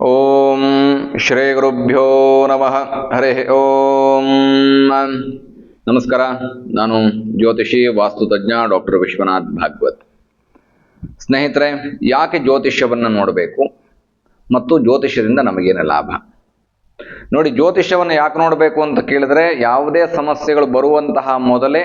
ಓಂ ಶ್ರೀ ಗುರುಭ್ಯೋ ನಮಃ ಹರಿ ಓಂ ನಮಸ್ಕಾರ ನಾನು ಜ್ಯೋತಿಷಿ, ವಾಸ್ತುತಜ್ಞ, ಡಾಕ್ಟರ್ ವಿಶ್ವನಾಥ್ ಭಾಗವತ್. ಸ್ನೇಹಿತರೆ, ಯಾಕೆ ಜ್ಯೋತಿಷ್ಯವನ್ನು ನೋಡಬೇಕು? ಮತ್ತು ಜ್ಯೋತಿಷ್ಯದಿಂದ ನಮಗೇನು ಲಾಭ? ನೋಡಿ, ಜ್ಯೋತಿಷ್ಯವನ್ನು ಯಾಕೆ ನೋಡಬೇಕು ಅಂತ ಕೇಳಿದ್ರೆ, ಯಾವುದೇ ಸಮಸ್ಯೆಗಳು ಬರುವಂತಹ ಮೊದಲೇ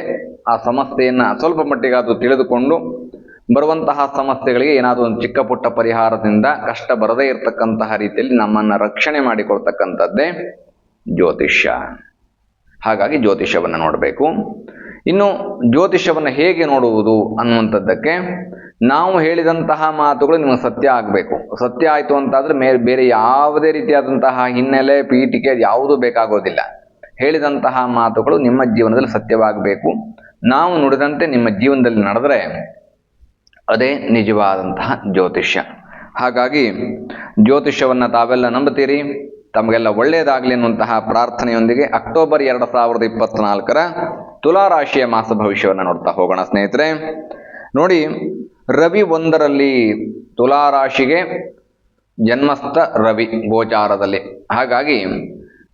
ಆ ಸಮಸ್ಯೆಯನ್ನು ಸ್ವಲ್ಪ ಮಟ್ಟಿಗಾದರೂ ತಿಳಿದುಕೊಂಡು ಬರುವಂತಹ ಸಮಸ್ಯೆಗಳಿಗೆ ಏನಾದರೂ ಒಂದು ಚಿಕ್ಕ ಪುಟ್ಟ ಪರಿಹಾರದಿಂದ ಕಷ್ಟ ಬರದೇ ಇರತಕ್ಕಂತಹ ರೀತಿಯಲ್ಲಿ ನಮ್ಮನ್ನು ರಕ್ಷಣೆ ಮಾಡಿಕೊಳ್ತಕ್ಕಂಥದ್ದೇ ಜ್ಯೋತಿಷ್ಯ. ಹಾಗಾಗಿ ಜ್ಯೋತಿಷ್ಯವನ್ನು ನೋಡಬೇಕು. ಇನ್ನು ಜ್ಯೋತಿಷ್ಯವನ್ನು ಹೇಗೆ ನೋಡುವುದು ಅನ್ನುವಂಥದ್ದಕ್ಕೆ ನಾವು ಹೇಳಿದಂತಹ ಮಾತುಗಳು ನಿಮಗೆ ಸತ್ಯ ಆಗಬೇಕು. ಸತ್ಯ ಆಯಿತು ಅಂತಾದರೆ ಮೇ, ಬೇರೆ ಯಾವುದೇ ರೀತಿಯಾದಂತಹ ಹಿನ್ನೆಲೆ, ಪೀಠಿಕೆ ಯಾವುದೂ ಬೇಕಾಗೋದಿಲ್ಲ. ಹೇಳಿದಂತಹ ಮಾತುಗಳು ನಿಮ್ಮ ಜೀವನದಲ್ಲಿ ಸತ್ಯವಾಗಬೇಕು. ನಾವು ನುಡಿದಂತೆ ನಿಮ್ಮ ಜೀವನದಲ್ಲಿ ನಡೆದರೆ ಅದೇ ನಿಜವಾದಂತಹ ಜ್ಯೋತಿಷ್ಯ. ಹಾಗಾಗಿ ಜ್ಯೋತಿಷ್ಯವನ್ನು ತಾವೆಲ್ಲ ನಂಬುತ್ತೀರಿ. ತಮಗೆಲ್ಲ ಒಳ್ಳೆಯದಾಗಲಿ ಅನ್ನುವಂತಹ ಪ್ರಾರ್ಥನೆಯೊಂದಿಗೆ ಅಕ್ಟೋಬರ್ ಎರಡು ಸಾವಿರದ ಇಪ್ಪತ್ನಾಲ್ಕರ ತುಲಾರಾಶಿಯ ಮಾಸ ಭವಿಷ್ಯವನ್ನು ನೋಡ್ತಾ ಹೋಗೋಣ ಸ್ನೇಹಿತರೆ. ನೋಡಿ, ರವಿ ಒಂದರಲ್ಲಿ ತುಲಾರಾಶಿಗೆ ಜನ್ಮಸ್ಥ ರವಿ ಗೋಚಾರದಲ್ಲಿ. ಹಾಗಾಗಿ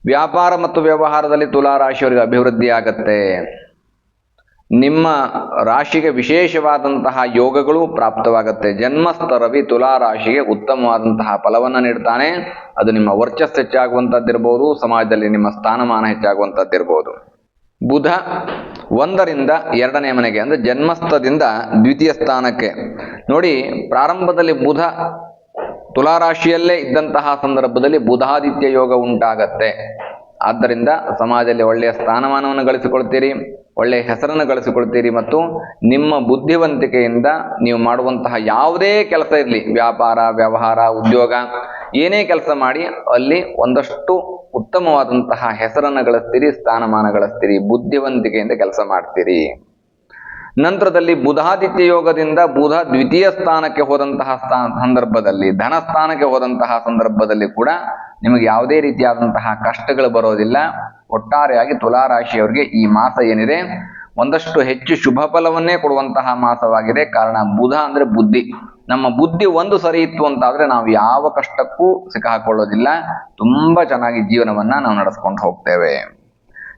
ವ್ಯಾಪಾರ ಮತ್ತು ವ್ಯವಹಾರದಲ್ಲಿ ತುಲಾರಾಶಿಯವರಿಗೆ ಅಭಿವೃದ್ಧಿ ಆಗತ್ತೆ ನಿಮ್ಮ ರಾಶಿಗೆ ವಿಶೇಷವಾದಂತಹ ಯೋಗಗಳು ಪ್ರಾಪ್ತವಾಗುತ್ತೆ. ಜನ್ಮಸ್ಥ ರವಿ ತುಲಾ ರಾಶಿಗೆ ಉತ್ತಮವಾದಂತಹ ಫಲವನ್ನು ನೀಡ್ತಾನೆ. ಅದು ನಿಮ್ಮ ವರ್ಚಸ್ಸು ಹೆಚ್ಚಾಗುವಂಥದ್ದಿರ್ಬೋದು ಸಮಾಜದಲ್ಲಿ ನಿಮ್ಮ ಸ್ಥಾನಮಾನ ಹೆಚ್ಚಾಗುವಂಥದ್ದಿರ್ಬೋದು ಬುಧ ಒಂದರಿಂದ ಎರಡನೇ ಮನೆಗೆ, ಅಂದರೆ ಜನ್ಮಸ್ಥದಿಂದ ದ್ವಿತೀಯ ಸ್ಥಾನಕ್ಕೆ. ನೋಡಿ, ಪ್ರಾರಂಭದಲ್ಲಿ ಬುಧ ತುಲಾರಾಶಿಯಲ್ಲೇ ಇದ್ದಂತಹ ಸಂದರ್ಭದಲ್ಲಿ ಬುಧಾದಿತ್ಯ ಯೋಗ ಉಂಟಾಗತ್ತೆ. ಆದ್ದರಿಂದ ಸಮಾಜದಲ್ಲಿ ಒಳ್ಳೆಯ ಸ್ಥಾನಮಾನವನ್ನು ಗಳಿಸಿಕೊಳ್ತೀರಿ, ಒಳ್ಳೆಯ ಹೆಸರನ್ನು ಗಳಿಸಿಕೊಳ್ತೀರಿ ಮತ್ತು ನಿಮ್ಮ ಬುದ್ಧಿವಂತಿಕೆಯಿಂದ ನೀವು ಮಾಡುವಂತಹ ಯಾವುದೇ ಕೆಲಸ ಇರಲಿ, ವ್ಯಾಪಾರ, ವ್ಯವಹಾರ, ಉದ್ಯೋಗ, ಏನೇ ಕೆಲಸ ಮಾಡಿ ಅಲ್ಲಿ ಒಂದಷ್ಟು ಉತ್ತಮವಾದಂತಹ ಹೆಸರನ್ನು ಗಳಿಸ್ತೀರಿ, ಸ್ಥಾನಮಾನ ಗಳಿಸ್ತೀರಿ, ಬುದ್ಧಿವಂತಿಕೆಯಿಂದ ಕೆಲಸ ಮಾಡ್ತೀರಿ. ನಂತರದಲ್ಲಿ ಬುಧಾದಿತ್ಯ ಯೋಗದಿಂದ ಬುಧ ದ್ವಿತೀಯ ಸ್ಥಾನಕ್ಕೆ ಹೋದಂತಹ ಸ್ಥಾನ ಸಂದರ್ಭದಲ್ಲಿ ಧನ ಸ್ಥಾನಕ್ಕೆ ಹೋದಂತಹ ಸಂದರ್ಭದಲ್ಲಿ ಕೂಡ ನಿಮಗೆ ಯಾವುದೇ ರೀತಿಯಾದಂತಹ ಕಷ್ಟಗಳು ಬರೋದಿಲ್ಲ. ಒಟ್ಟಾರೆಯಾಗಿ ತುಲಾರಾಶಿಯವರಿಗೆ ಈ ಮಾಸ ಏನಿದೆ, ಒಂದಷ್ಟು ಹೆಚ್ಚು ಶುಭ ಫಲವನ್ನೇ ಕೊಡುವಂತಹ ಮಾಸವಾಗಿದೆ. ಕಾರಣ ಬುಧ ಅಂದ್ರೆ ಬುದ್ಧಿ. ನಮ್ಮ ಬುದ್ಧಿ ಒಂದು ಸರಿ ಇತ್ತು ಅಂತಾದ್ರೆ ನಾವು ಯಾವ ಕಷ್ಟಕ್ಕೂ ಸಿಕ್ಕಾಕೊಳ್ಳೋದಿಲ್ಲ. ತುಂಬಾ ಚೆನ್ನಾಗಿ ಜೀವನವನ್ನ ನಾವು ನಡೆಸ್ಕೊಂಡು ಹೋಗ್ತೇವೆ.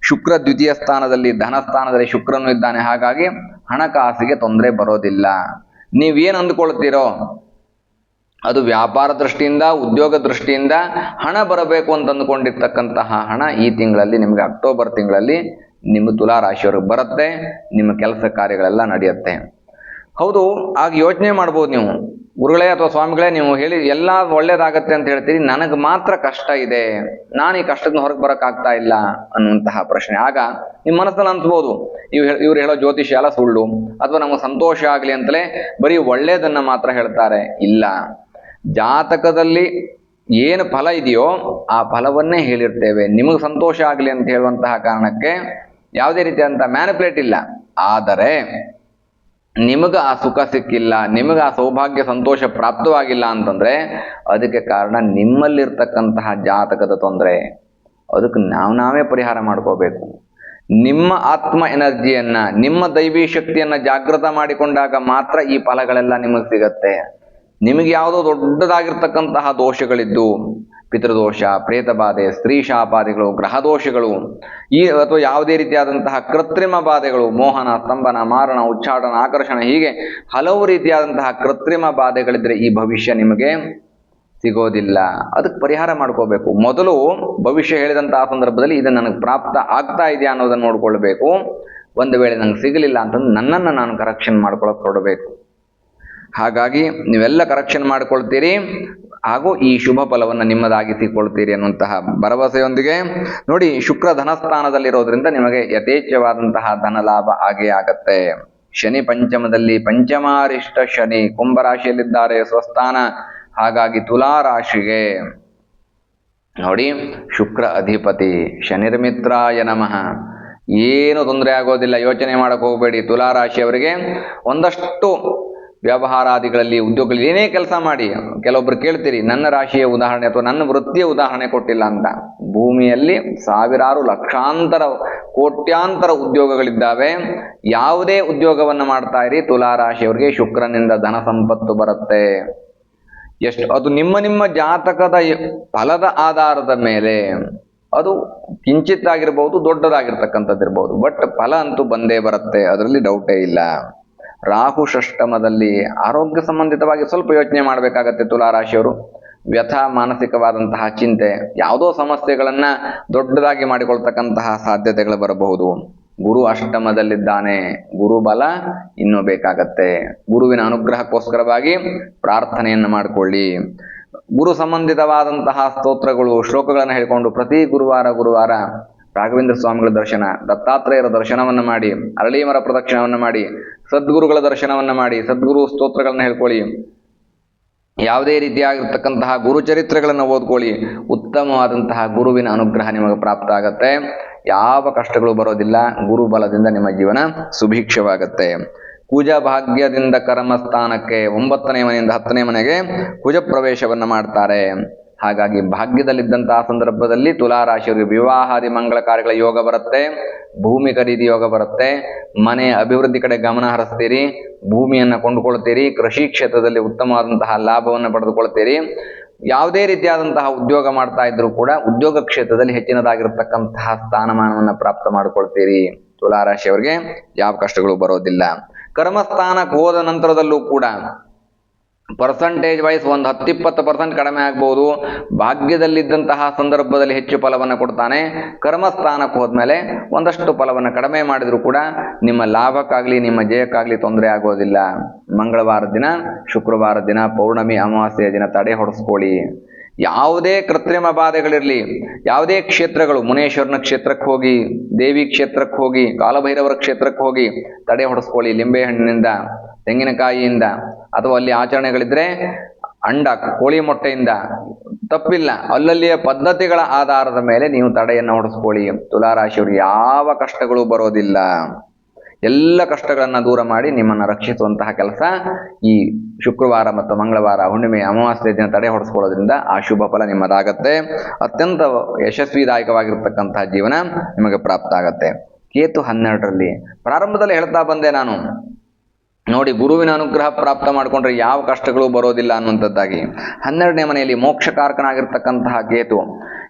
ಶುಕ್ರ ದ್ವಿತೀಯ ಸ್ಥಾನದಲ್ಲಿ, ಧನ ಸ್ಥಾನದಲ್ಲಿ ಶುಕ್ರನು ಇದ್ದಾನೆ. ಹಾಗಾಗಿ ಹಣಕಾಸಿಗೆ ತೊಂದರೆ ಬರೋದಿಲ್ಲ. ನೀವೇನು ಅಂದ್ಕೊಳ್ತೀರೋ ಅದು ವ್ಯಾಪಾರ ದೃಷ್ಟಿಯಿಂದ, ಉದ್ಯೋಗ ದೃಷ್ಟಿಯಿಂದ ಹಣ ಬರಬೇಕು ಅಂತ ಅಂದುಕೊಂಡಿರ್ತಕ್ಕಂತಹ ಹಣ ಈ ತಿಂಗಳಲ್ಲಿ ನಿಮಗೆ ಅಕ್ಟೋಬರ್ ತಿಂಗಳಲ್ಲಿ ನಿಮ್ಮ ತುಲಾ ರಾಶಿಯವ್ರಿಗೆ ಬರುತ್ತೆ, ನಿಮ್ಮ ಕೆಲಸ ಕಾರ್ಯಗಳೆಲ್ಲ ನಡೆಯುತ್ತೆ. ಹೌದು, ಆಗ ಯೋಚನೆ ಮಾಡ್ಬೋದು ನೀವು. ಗುರುಗಳೇ ಅಥವಾ ಸ್ವಾಮಿಗಳೇ, ನೀವು ಹೇಳಿ ಎಲ್ಲ ಒಳ್ಳೇದಾಗತ್ತೆ ಅಂತ ಹೇಳ್ತೀರಿ. ನನಗೆ ಮಾತ್ರ ಕಷ್ಟ ಇದೆ. ನಾನು ಈ ಕಷ್ಟದಿಂದ ಹೊರಗೆ ಬರೋಕ್ಕಾಗ್ತಾ ಇಲ್ಲ ಅನ್ನುವಂತಹ ಪ್ರಶ್ನೆ. ಆಗ ನಿಮ್ಮ ಮನಸ್ಸಲ್ಲಿ ಅನ್ಸ್ಬೋದು, ಇವ್ ಇವ್ರು ಹೇಳೋ ಜ್ಯೋತಿಷ್ಯ ಎಲ್ಲ ಸುಳ್ಳು. ಅಥವಾ ನಮಗೆ ಸಂತೋಷ ಆಗಲಿ ಅಂತಲೇ ಬರೀ ಒಳ್ಳೇದನ್ನು ಮಾತ್ರ ಹೇಳ್ತಾರೆ. ಇಲ್ಲ. ಜಾತಕದಲ್ಲಿ ಏನು ಫಲ ಇದೆಯೋ ಆ ಫಲವನ್ನೇ ಹೇಳಿರ್ತೇವೆ. ನಿಮಗೆ ಸಂತೋಷ ಆಗಲಿ ಅಂತ ಹೇಳುವಂತಹ ಕಾರಣಕ್ಕೆ ಯಾವುದೇ ರೀತಿಯಾದಂಥ ಮ್ಯಾನಿಪುಲೇಟ್ ಇಲ್ಲ. ಆದರೆ ನಿಮಗೆ ಆ ಸುಖ ಸಿಕ್ಕಿಲ್ಲ, ನಿಮಗೆ ಆ ಸೌಭಾಗ್ಯ, ಸಂತೋಷ ಪ್ರಾಪ್ತವಾಗಿಲ್ಲ ಅಂತಂದ್ರೆ ಅದಕ್ಕೆ ಕಾರಣ ನಿಮ್ಮಲ್ಲಿರ್ತಕ್ಕಂತಹ ಜಾತಕದ ತೊಂದರೆ. ಅದಕ್ಕೆ ನಾವು ನಾವೇ ಪರಿಹಾರ ಮಾಡ್ಕೋಬೇಕು. ನಿಮ್ಮ ಆತ್ಮ ಎನರ್ಜಿಯನ್ನ, ನಿಮ್ಮ ದೈವಿ ಶಕ್ತಿಯನ್ನ ಜಾಗೃತ ಮಾಡಿಕೊಂಡಾಗ ಮಾತ್ರ ಈ ಫಲಗಳೆಲ್ಲ ನಿಮಗೆ ಸಿಗತ್ತೆ. ನಿಮಗೆ ಯಾವುದೋ ದೊಡ್ಡದಾಗಿರ್ತಕ್ಕಂತಹ ದೋಷಗಳಿದ್ದು, ಪಿತೃದೋಷ, ಪ್ರೇತಬಾಧೆ, ಸ್ತ್ರೀ ಶಾಪಾದಿಗಳು ಗ್ರಹ ದೋಷಗಳು ಈ ಅಥವಾ ಯಾವುದೇ ರೀತಿಯಾದಂತಹ ಕೃತ್ರಿಮ ಬಾಧೆಗಳು, ಮೋಹನ, ಸ್ತಂಭನ, ಮಾರಣ, ಉಚ್ಚಾಟನ, ಆಕರ್ಷಣ, ಹೀಗೆ ಹಲವು ರೀತಿಯಾದಂತಹ ಕೃತ್ರಿಮ ಬಾಧೆಗಳಿದ್ರೆ ಈ ಭವಿಷ್ಯ ನಿಮಗೆ ಸಿಗೋದಿಲ್ಲ. ಅದಕ್ಕೆ ಪರಿಹಾರ ಮಾಡ್ಕೋಬೇಕು. ಮೊದಲು ಭವಿಷ್ಯ ಹೇಳಿದಂತಹ ಸಂದರ್ಭದಲ್ಲಿ ಇದು ನನಗೆ ಪ್ರಾಪ್ತ ಆಗ್ತಾ ಇದೆಯಾ ಅನ್ನೋದನ್ನು ನೋಡ್ಕೊಳ್ಬೇಕು. ಒಂದು ವೇಳೆ ನಂಗೆ ಸಿಗಲಿಲ್ಲ ಅಂತಂದ್ರೆ ನನ್ನನ್ನು ನಾನು ಕರೆಕ್ಷನ್ ಮಾಡ್ಕೊಳ್ಳೋಕೆ ಕೊಡಬೇಕು ಹಾಗಾಗಿ ನೀವೆಲ್ಲ ಕರೆಕ್ಷನ್ ಮಾಡಿಕೊಳ್ತೀರಿ ಹಾಗೂ ಈ ಶುಭ ಫಲವನ್ನು ನಿಮ್ಮದಾಗಿಸಿಕೊಳ್ತೀರಿ ಅನ್ನುವಂತಹ ಭರವಸೆಯೊಂದಿಗೆ ನೋಡಿ ಶುಕ್ರ ಧನಸ್ಥಾನದಲ್ಲಿರೋದ್ರಿಂದ ನಿಮಗೆ ಯಥೇಚ್ಛವಾದಂತಹ ಧನ ಲಾಭ ಆಗೇ ಆಗತ್ತೆ. ಶನಿ ಪಂಚಮದಲ್ಲಿ ಪಂಚಮಾರಿಷ್ಟ ಶನಿ ಕುಂಭರಾಶಿಯಲ್ಲಿದ್ದಾರೆ ಸ್ವಸ್ಥಾನ. ಹಾಗಾಗಿ ತುಲಾ ರಾಶಿಗೆ ನೋಡಿ ಶುಕ್ರ ಅಧಿಪತಿ ಶನಿರ್ಮಿತ್ರಾಯ ನಮಃ. ಏನು ತೊಂದರೆ ಆಗೋದಿಲ್ಲ ಯೋಚನೆ ಮಾಡಕ್ಕೆ ಹೋಗಬೇಡಿ. ತುಲಾ ರಾಶಿಯವರಿಗೆ ಒಂದಷ್ಟು ವ್ಯವಹಾರಾದಿಗಳಲ್ಲಿ ಉದ್ಯೋಗಗಳಲ್ಲಿ ಏನೇ ಕೆಲಸ ಮಾಡಿ, ಕೆಲವೊಬ್ರು ಕೇಳ್ತೀರಿ, ನನ್ನ ರಾಶಿಯ ಉದಾಹರಣೆ ಅಥವಾ ನನ್ನ ವೃತ್ತಿಯ ಉದಾಹರಣೆ ಕೊಟ್ಟಿಲ್ಲ ಅಂತ. ಭೂಮಿಯಲ್ಲಿ ಸಾವಿರಾರು ಲಕ್ಷಾಂತರ ಕೋಟ್ಯಾಂತರ ಉದ್ಯೋಗಗಳಿದ್ದಾವೆ. ಯಾವುದೇ ಉದ್ಯೋಗವನ್ನು ಮಾಡ್ತಾ ಇರಿ, ತುಲಾ ರಾಶಿಯವರಿಗೆ ಶುಕ್ರನಿಂದ ಧನ ಸಂಪತ್ತು ಬರುತ್ತೆ. ಎಷ್ಟು, ಅದು ನಿಮ್ಮ ನಿಮ್ಮ ಜಾತಕದ ಫಲದ ಆಧಾರದ ಮೇಲೆ. ಅದು ಕಿಂಚಿತ್ತಾಗಿರ್ಬೋದು, ದೊಡ್ಡದಾಗಿರ್ತಕ್ಕಂಥದ್ದಿರ್ಬೋದು. ಬಟ್ ಫಲ ಅಂತೂ ಬಂದೇ ಬರುತ್ತೆ, ಅದರಲ್ಲಿ ಡೌಟೇ ಇಲ್ಲ. ರಾಹು ಷಷ್ಟಮದಲ್ಲಿ ಆರೋಗ್ಯ ಸಂಬಂಧಿತವಾಗಿ ಸ್ವಲ್ಪ ಯೋಚನೆ ಮಾಡಬೇಕಾಗತ್ತೆ ತುಲಾರಾಶಿಯವರು. ವ್ಯಥ, ಮಾನಸಿಕವಾದಂತಹ ಚಿಂತೆ, ಯಾವುದೋ ಸಮಸ್ಯೆಗಳನ್ನು ದೊಡ್ಡದಾಗಿ ಮಾಡಿಕೊಳ್ತಕ್ಕಂತಹ ಸಾಧ್ಯತೆಗಳು ಬರಬಹುದು. ಗುರು ಅಷ್ಟಮದಲ್ಲಿದ್ದಾನೆ. ಗುರು ಬಲ ಇನ್ನೂ ಬೇಕಾಗತ್ತೆ. ಗುರುವಿನ ಅನುಗ್ರಹಕ್ಕೋಸ್ಕರವಾಗಿ ಪ್ರಾರ್ಥನೆಯನ್ನು ಮಾಡಿಕೊಳ್ಳಿ. ಗುರು ಸಂಬಂಧಿತವಾದಂತಹ ಸ್ತೋತ್ರಗಳು, ಶ್ಲೋಕಗಳನ್ನು ಹೇಳಿಕೊಂಡು ಪ್ರತಿ ಗುರುವಾರ ಗುರುವಾರ ರಾಘವೇಂದ್ರ ಸ್ವಾಮಿಗಳ ದರ್ಶನ, ದತ್ತಾತ್ರೇಯರ ದರ್ಶನವನ್ನು ಮಾಡಿ, ಅರಳೀಮರ ಪ್ರದಕ್ಷಿಣವನ್ನು ಮಾಡಿ, ಸದ್ಗುರುಗಳ ದರ್ಶನವನ್ನು ಮಾಡಿ, ಸದ್ಗುರು ಸ್ತೋತ್ರಗಳನ್ನು ಹೇಳ್ಕೊಳ್ಳಿ. ಯಾವುದೇ ರೀತಿಯಾಗಿರ್ತಕ್ಕಂತಹ ಗುರುಚರಿತ್ರೆಗಳನ್ನು ಓದ್ಕೊಳ್ಳಿ. ಉತ್ತಮವಾದಂತಹ ಗುರುವಿನ ಅನುಗ್ರಹ ನಿಮಗೆ ಪ್ರಾಪ್ತ ಆಗತ್ತೆ. ಯಾವ ಕಷ್ಟಗಳು ಬರೋದಿಲ್ಲ ಗುರು ಬಲದಿಂದ ನಿಮ್ಮ ಜೀವನ ಸುಭಿಕ್ಷವಾಗತ್ತೆ. ಕುಜ ಭಾಗ್ಯದಿಂದ ಕರ್ಮಸ್ಥಾನಕ್ಕೆ ಒಂಬತ್ತನೇ ಮನೆಯಿಂದ ಹತ್ತನೇ ಮನೆಗೆ ಕುಜ ಪ್ರವೇಶವನ್ನು ಮಾಡ್ತಾರೆ. ಹಾಗಾಗಿ ಭಾಗ್ಯದಲ್ಲಿದ್ದಂತಹ ಸಂದರ್ಭದಲ್ಲಿ ತುಲಾರಾಶಿಯವರಿಗೆ ವಿವಾಹಾದಿ ಮಂಗಳ ಕಾರ್ಯಗಳ ಯೋಗ ಬರುತ್ತೆ, ಭೂಮಿ ಖರೀದಿ ಯೋಗ ಬರುತ್ತೆ, ಮನೆ ಅಭಿವೃದ್ಧಿ ಕಡೆ ಗಮನ ಹರಿಸ್ತೀರಿ, ಭೂಮಿಯನ್ನು ಕೊಂಡುಕೊಳ್ತೀರಿ ಕೃಷಿ ಕ್ಷೇತ್ರದಲ್ಲಿ ಉತ್ತಮವಾದಂತಹ ಲಾಭವನ್ನು ಪಡೆದುಕೊಳ್ತೀರಿ ಯಾವುದೇ ರೀತಿಯಾದಂತಹ ಉದ್ಯೋಗ ಮಾಡ್ತಾ ಇದ್ರೂ ಕೂಡ ಉದ್ಯೋಗ ಕ್ಷೇತ್ರದಲ್ಲಿ ಹೆಚ್ಚಿನದಾಗಿರ್ತಕ್ಕಂತಹ ಸ್ಥಾನಮಾನವನ್ನು ಪ್ರಾಪ್ತ ಮಾಡಿಕೊಳ್ತೀರಿ ತುಲಾರಾಶಿಯವರಿಗೆ. ಯಾವ ಕಷ್ಟಗಳು ಬರೋದಿಲ್ಲ. ಕರ್ಮಸ್ಥಾನಕ್ಕೆ ಹೋದ ನಂತರದಲ್ಲೂ ಕೂಡ ಪರ್ಸಂಟೇಜ್ ವೈಸ್ ಒಂದು ಹತ್ತಿಪ್ಪತ್ತು ಪರ್ಸೆಂಟ್ ಕಡಿಮೆ ಆಗ್ಬೋದು. ಭಾಗ್ಯದಲ್ಲಿದ್ದಂತಹ ಸಂದರ್ಭದಲ್ಲಿ ಹೆಚ್ಚು ಫಲವನ್ನು ಕೊಡ್ತಾನೆ. ಕರ್ಮಸ್ಥಾನಕ್ಕೆ ಹೋದ್ಮೇಲೆ ಒಂದಷ್ಟು ಫಲವನ್ನು ಕಡಿಮೆ ಮಾಡಿದರೂ ಕೂಡ ನಿಮ್ಮ ಲಾಭಕ್ಕಾಗಲಿ, ನಿಮ್ಮ ಜಯಕ್ಕಾಗಲಿ ತೊಂದರೆ ಆಗೋದಿಲ್ಲ. ಮಂಗಳವಾರ ದಿನ, ಶುಕ್ರವಾರ ದಿನ, ಪೌರ್ಣಮಿ, ಅಮಾವಾಸ್ಯೆಯ ದಿನ ತಡೆ ಹೊಡೆಸ್ಕೊಳ್ಳಿ. ಯಾವುದೇ ಕೃತ್ರಿಮ ಬಾಧೆಗಳಿರಲಿ, ಯಾವುದೇ ಕ್ಷೇತ್ರಗಳು, ಮುನೇಶ್ವರನ ಕ್ಷೇತ್ರಕ್ಕೆ ಹೋಗಿ, ದೇವಿ ಕ್ಷೇತ್ರಕ್ಕೆ ಹೋಗಿ, ಕಾಲಭೈರವರ ಕ್ಷೇತ್ರಕ್ಕೆ ಹೋಗಿ ತಡೆ ಹೊಡೆಸ್ಕೊಳ್ಳಿ ಲಿಂಬೆಹಣ್ಣಿನಿಂದ, ತೆಂಗಿನಕಾಯಿಯಿಂದ. ಅಥವಾ ಅಲ್ಲಿ ಆಚರಣೆಗಳಿದ್ರೆ ಅಂಡ, ಕೋಳಿ ಮೊಟ್ಟೆಯಿಂದ ತಪ್ಪಿಲ್ಲ. ಅಲ್ಲಲ್ಲಿಯ ಪದ್ಧತಿಗಳ ಆಧಾರದ ಮೇಲೆ ನೀವು ತಡೆಯನ್ನು ಹೊಡೆಸ್ಕೊಳ್ಳಿ. ತುಲಾರಾಶಿಯವರು ಯಾವ ಕಷ್ಟಗಳು ಬರೋದಿಲ್ಲ. ಎಲ್ಲ ಕಷ್ಟಗಳನ್ನು ದೂರ ಮಾಡಿ ನಿಮ್ಮನ್ನು ರಕ್ಷಿಸುವಂತಹ ಕೆಲಸ ಈ ಶುಕ್ರವಾರ ಮತ್ತು ಮಂಗಳವಾರ ಹುಣ್ಣಿಮೆ ಅಮಾವಾಸ್ಯ ದಿನ ತಡೆ ಹೊಡೆಸ್ಕೊಳ್ಳೋದ್ರಿಂದ ಆ ಶುಭ ಫಲ ನಿಮ್ಮದಾಗತ್ತೆ. ಅತ್ಯಂತ ಯಶಸ್ವಿದಾಯಕವಾಗಿರ್ತಕ್ಕಂತಹ ಜೀವನ ನಿಮಗೆ ಪ್ರಾಪ್ತ ಆಗತ್ತೆ. ಕೇತು ಹನ್ನೆರಡರಲ್ಲಿ ಪ್ರಾರಂಭದಲ್ಲಿ ಹೇಳ್ತಾ ಬಂದೆ ನಾನು. ನೋಡಿ, ಗುರುವಿನ ಅನುಗ್ರಹ ಪ್ರಾಪ್ತ ಮಾಡಿಕೊಂಡ್ರೆ ಯಾವ ಕಷ್ಟಗಳು ಬರೋದಿಲ್ಲ ಅನ್ನುವಂಥದ್ದಾಗಿ. ಹನ್ನೆರಡನೇ ಮನೆಯಲ್ಲಿ ಮೋಕ್ಷಕಾರಕನಾಗಿರ್ತಕ್ಕಂತಹ ಕೇತು.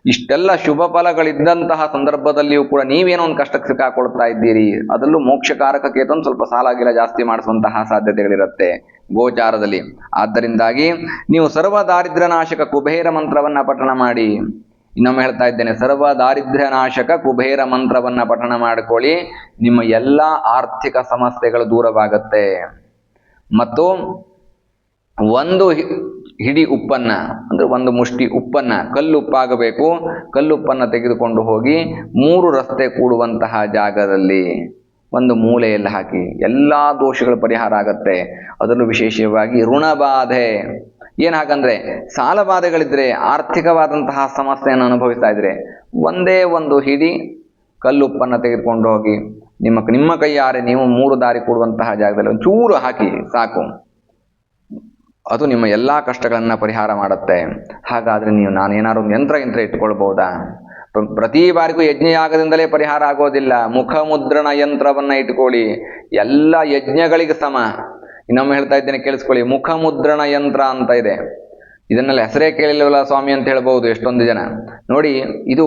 ಇಷ್ಟೆಲ್ಲ ಶುಭ ಫಲಗಳಿದ್ದಂತಹ ಸಂದರ್ಭದಲ್ಲಿಯೂ ಕೂಡ ನೀವೇನೋ ಒಂದು ಕಷ್ಟಕ್ಕೆ ಸಿಕ್ಕಾಕೊಳ್ತಾ ಇದ್ದೀರಿ. ಅದರಲ್ಲೂ ಮೋಕ್ಷಕಾರಕ ಕೇತು ಒಂದು ಸ್ವಲ್ಪ ಸಾಲಾಗಿಲ್ಲ, ಜಾಸ್ತಿ ಮಾಡಿಸುವಂತಹ ಸಾಧ್ಯತೆಗಳಿರುತ್ತೆ ಗೋಚಾರದಲ್ಲಿ. ಆದ್ದರಿಂದಾಗಿ ನೀವು ಸರ್ವ ದಾರಿದ್ರ್ಯನಾಶಕ ಕುಬೇರ ಮಂತ್ರವನ್ನ ಪಠಣ ಮಾಡಿ. ಇನ್ನೊಮ್ಮೆ ಹೇಳ್ತಾ ಇದ್ದೇನೆ, ಸರ್ವ ದಾರಿದ್ರ್ಯ ನಾಶಕ ಕುಬೇರ ಮಂತ್ರವನ್ನ ಪಠಣ ಮಾಡಿಕೊಳ್ಳಿ, ನಿಮ್ಮ ಎಲ್ಲ ಆರ್ಥಿಕ ಸಮಸ್ಯೆಗಳು ದೂರವಾಗುತ್ತೆ. ಮತ್ತು ಒಂದು ಹಿಡಿ ಉಪ್ಪನ್ನ, ಅಂದ್ರೆ ಒಂದು ಮುಷ್ಟಿ ಉಪ್ಪನ್ನ ಕಲ್ಲುಪ್ಪಾಗಬೇಕು ಕಲ್ಲುಪ್ಪನ್ನ ತೆಗೆದುಕೊಂಡು ಹೋಗಿ ಮೂರು ರಸ್ತೆ ಕೂಡುವಂತಹ ಜಾಗದಲ್ಲಿ ಒಂದು ಮೂಲೆಯಲ್ಲಿ ಹಾಕಿ, ಎಲ್ಲಾ ದೋಷಗಳು ಪರಿಹಾರ ಆಗತ್ತೆ. ಅದರಲ್ಲೂ ವಿಶೇಷವಾಗಿ ಋಣಬಾಧೆ. ಏನ್ ಹಾಗಂದ್ರೆ ಸಾಲ ಬಾಧೆಗಳಿದ್ರೆ ಆರ್ಥಿಕವಾದಂತಹ ಸಮಸ್ಯೆಯನ್ನು ಅನುಭವಿಸ್ತಾ ಇದ್ರೆ ಒಂದೇ ಒಂದು ಹಿಡಿ ಕಲ್ಲುಪ್ಪನ್ನು ತೆಗೆದುಕೊಂಡು ಹೋಗಿ ನಿಮ್ಮ ನಿಮ್ಮ ಕೈಯಾರೆ ನೀವು ಮೂರು ದಾರಿ ಕೊಡುವಂತಹ ಜಾಗದಲ್ಲಿ ಒಂಚೂರು ಹಾಕಿ ಸಾಕು. ಅದು ನಿಮ್ಮ ಎಲ್ಲಾ ಕಷ್ಟಗಳನ್ನು ಪರಿಹಾರ ಮಾಡುತ್ತೆ. ಹಾಗಾದ್ರೆ ನೀವು ನಾನು ಏನಾದ್ರು ಒಂದು ಯಂತ್ರ ಯಂತ್ರ ಇಟ್ಕೊಳ್ಬಹುದಾ ಪ್ರ- ಪ್ರತಿ ಬಾರಿಗೂ ಯಜ್ಞಯಾಗದಿಂದಲೇ ಪರಿಹಾರ ಆಗೋದಿಲ್ಲ. ಮುಖ ಮುದ್ರಣ ಯಂತ್ರವನ್ನ ಇಟ್ಕೊಳ್ಳಿ. ಎಲ್ಲ ಯಜ್ಞಗಳಿಗೆ ಸಮ. ಇನ್ನೊಮ್ಮೆ ಹೇಳ್ತಾ ಇದ್ದೇನೆ ಕೇಳಿಸ್ಕೊಳ್ಳಿ. ಮುಖ ಮುದ್ರಣ ಯಂತ್ರ ಅಂತ ಇದೆ. ಇದನ್ನೆಲ್ಲ ಹೆಸರೇ ಕೇಳಿಲ್ಲವಲ್ಲ ಸ್ವಾಮಿ ಅಂತ ಹೇಳ್ಬೋದು ಎಷ್ಟೊಂದು ಜನ. ನೋಡಿ, ಇದು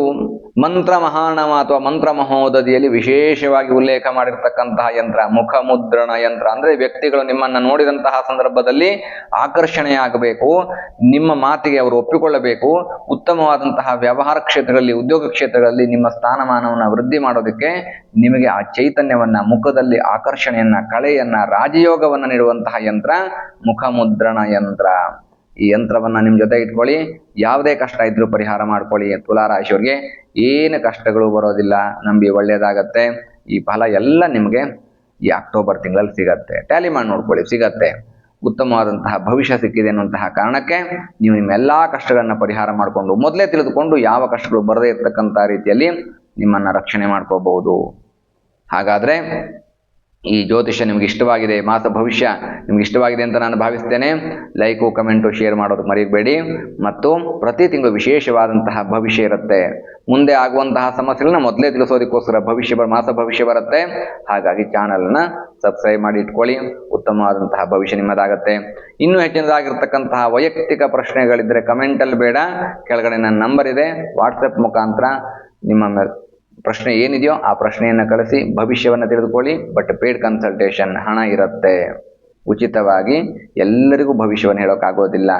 ಮಂತ್ರ ಮಹಾನವ ಅಥವಾ ಮಂತ್ರ ಮಹೋದದಿಯಲ್ಲಿ ವಿಶೇಷವಾಗಿ ಉಲ್ಲೇಖ ಮಾಡಿರ್ತಕ್ಕಂತಹ ಯಂತ್ರ ಮುಖ ಮುದ್ರಣ ಯಂತ್ರ. ಅಂದ್ರೆ ವ್ಯಕ್ತಿಗಳು ನಿಮ್ಮನ್ನ ನೋಡಿದಂತಹ ಸಂದರ್ಭದಲ್ಲಿ ಆಕರ್ಷಣೆಯಾಗಬೇಕು ನಿಮ್ಮ ಮಾತಿಗೆ ಅವರು ಒಪ್ಪಿಕೊಳ್ಳಬೇಕು, ಉತ್ತಮವಾದಂತಹ ವ್ಯವಹಾರ ಕ್ಷೇತ್ರಗಳಲ್ಲಿ, ಉದ್ಯೋಗ ಕ್ಷೇತ್ರಗಳಲ್ಲಿ ನಿಮ್ಮ ಸ್ಥಾನಮಾನವನ್ನು ವೃದ್ಧಿ ಮಾಡೋದಕ್ಕೆ ನಿಮಗೆ ಆ ಚೈತನ್ಯವನ್ನ, ಮುಖದಲ್ಲಿ ಆಕರ್ಷಣೆಯನ್ನ ಕಳೆಯನ್ನ ರಾಜಯೋಗವನ್ನ ನೀಡುವಂತಹ ಯಂತ್ರ ಮುಖ ಮುದ್ರಣ ಯಂತ್ರ. ಈ ಯಂತ್ರವನ್ನ ನಿಮ್ಮ ಜೊತೆ ಇಟ್ಕೊಳ್ಳಿ. ಯಾವುದೇ ಕಷ್ಟ ಇದ್ರೂ ಪರಿಹಾರ ಮಾಡ್ಕೊಳ್ಳಿ ತುಲಾರಾಶಿಯವ್ರಿಗೆ. ಏನು ಕಷ್ಟಗಳು ಬರೋದಿಲ್ಲ, ನಂಬಿ ಒಳ್ಳೆಯದಾಗತ್ತೆ ಈ ಫಲ ಎಲ್ಲ ನಿಮಗೆ ಈ ಅಕ್ಟೋಬರ್ ತಿಂಗಳಲ್ಲಿ ಸಿಗತ್ತೆ. ಟ್ಯಾಲಿ ಮಾಡಿ ನೋಡ್ಕೊಳ್ಳಿ, ಸಿಗತ್ತೆ. ಉತ್ತಮವಾದಂತಹ ಭವಿಷ್ಯ ಸಿಕ್ಕಿದೆ ಅನ್ನುವಂತಹ ಕಾರಣಕ್ಕೆ ನೀವು ನಿಮ್ಮ ಎಲ್ಲ ಕಷ್ಟಗಳನ್ನು ಪರಿಹಾರ ಮಾಡಿಕೊಂಡು, ಮೊದಲೇ ತಿಳಿದುಕೊಂಡು ಯಾವ ಕಷ್ಟಗಳು ಬರದೇ ಇರತಕ್ಕಂಥ ರೀತಿಯಲ್ಲಿ ನಿಮ್ಮನ್ನ ರಕ್ಷಣೆ ಮಾಡ್ಕೋಬಹುದು. ಹಾಗಾದ್ರೆ ಈ ಜ್ಯೋತಿಷ್ಯ ನಿಮ್ಗೆ ಇಷ್ಟವಾಗಿದೆ, ಮಾಸ ಭವಿಷ್ಯ ನಿಮ್ಗೆ ಇಷ್ಟವಾಗಿದೆ ಅಂತ ನಾನು ಭಾವಿಸ್ತೇನೆ. ಲೈಕು ಕಮೆಂಟು ಶೇರ್ ಮಾಡೋದು ಮರೀಬೇಡಿ. ಮತ್ತು ಪ್ರತಿ ತಿಂಗಳು ವಿಶೇಷವಾದಂತಹ ಭವಿಷ್ಯ ಇರುತ್ತೆ. ಮುಂದೆ ಆಗುವಂತಹ ಸಮಸ್ಯೆಗಳನ್ನ ಮೊದಲೇ ತಿಳಿಸೋದಕ್ಕೋಸ್ಕರ ಭವಿಷ್ಯ ಮಾಸ ಭವಿಷ್ಯ ಬರುತ್ತೆ. ಹಾಗಾಗಿ ಚಾನಲ್ನ ಸಬ್ಸ್ಕ್ರೈಬ್ ಮಾಡಿ ಇಟ್ಕೊಳ್ಳಿ. ಉತ್ತಮವಾದಂತಹ ಭವಿಷ್ಯ ನಿಮ್ಮದಾಗತ್ತೆ. ಇನ್ನೂ ಹೆಚ್ಚಿನದಾಗಿರ್ತಕ್ಕಂತಹ ವೈಯಕ್ತಿಕ ಪ್ರಶ್ನೆಗಳಿದ್ದರೆ ಕಮೆಂಟಲ್ಲಿ ಬೇಡ. ಕೆಳಗಡೆ ನನ್ನ ನಂಬರ್ ಇದೆ. ವಾಟ್ಸಪ್ ಮುಖಾಂತರ ನಿಮ್ಮ ಪ್ರಶ್ನೆ ಏನಿದೆಯೋ ಆ ಪ್ರಶ್ನೆಯನ್ನು ಕಳಿಸಿ ಭವಿಷ್ಯವನ್ನು ತಿಳಿದುಕೊಳ್ಳಿ ಬಟ್ ಪೇಡ್ ಕನ್ಸಲ್ಟೇಷನ್ ಹಣ ಇರುತ್ತೆ. ಉಚಿತವಾಗಿ ಎಲ್ಲರಿಗೂ ಭವಿಷ್ಯವನ್ನು ಹೇಳೋಕ್ಕಾಗೋದಿಲ್ಲ.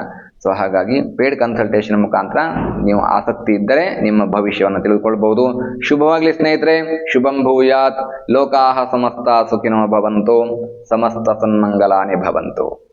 ಸೊ ಹಾಗಾಗಿ ಪೇಡ್ ಕನ್ಸಲ್ಟೇಷನ್ ಮುಖಾಂತರ ನೀವು ಆಸಕ್ತಿ ಇದ್ದರೆ ನಿಮ್ಮ ಭವಿಷ್ಯವನ್ನು ತಿಳಿದುಕೊಳ್ಬಹುದು. ಶುಭವಾಗಲಿ ಸ್ನೇಹಿತರೆ, ಶುಭಂ ಭೂಯಾತ್, ಲೋಕಾಹ ಸಮಸ್ತ ಸುಖಿನೋ ಭವಂತು, ಸಮಸ್ತ ಸನ್ಮಂಗಲಾನಿ ಭವಂತು.